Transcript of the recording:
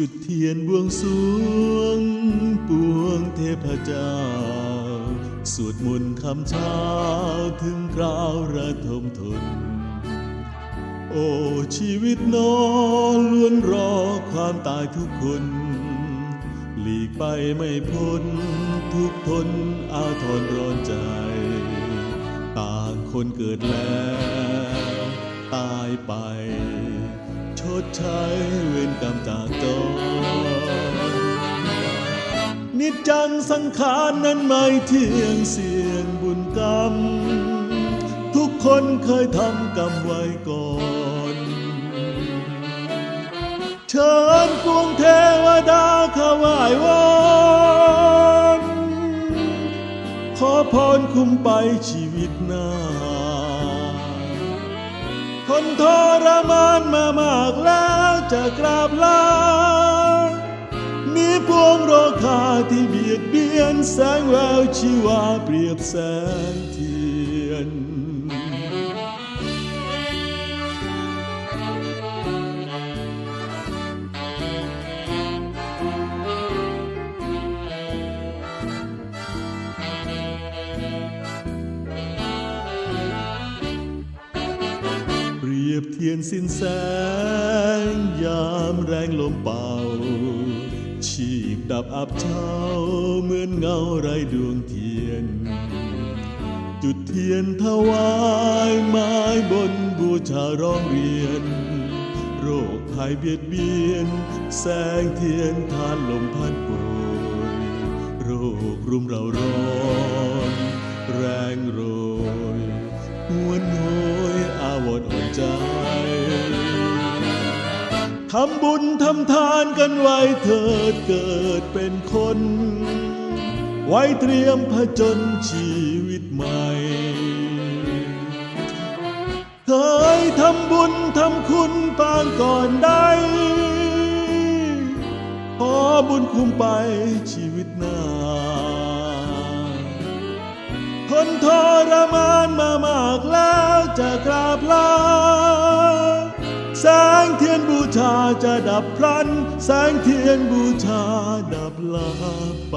จุดเทียนบวงสรวงปวงเทพเจ้า สวดมนต์คำเช้าถึงคราวระทมทน โอ้ชีวิตนอนล้วนรอความตายทุกคน หลีกไปไม่พ้นทุกทนอาทรร้อนใจ ต่างคนเกิดแล้ว ตายไป ดใช้เวรกรรมจากจรนิจจังสังขารนั้นไม่เที่ยงเสียงบุญกรรม ทุกคนเคยทำกรรมไว้ก่อน เชิญปวงเทวดาเข้าไหว้วอนขอพรคุ้มไปชีวิตหน้า คนทรมานมามากแล้วจะกราบลา มีพวงโรคาที่เบียดเบียนแสงแววชีวาเปรียบแสงเทียน รียบเทียนสิ้นแสง ยามแรงลมเป่า ชีพดับอับเช้าเหมือนเงาไรดวงเทียน จุดเทียนถวายไม้บนบูชาร้องเรียน โรคภัยเบียดเบียน แสงเทียนทานลมพัดโบยโรครุมเราร้อน แรงโรยหวนโหยำบุญทำทานกันไว้เถิดเกิดเป็นคน ไว้เตรียมผจญชีวิตใหม่ เคยทำบุญทำคุณปางก่อนได้ขอบุญคุ้มไปชีวิตหน้า คนทรมานมามากแล้วจะกราบลา นบูชาจะดับพลัน แสงเทียนบูชาดับลาไป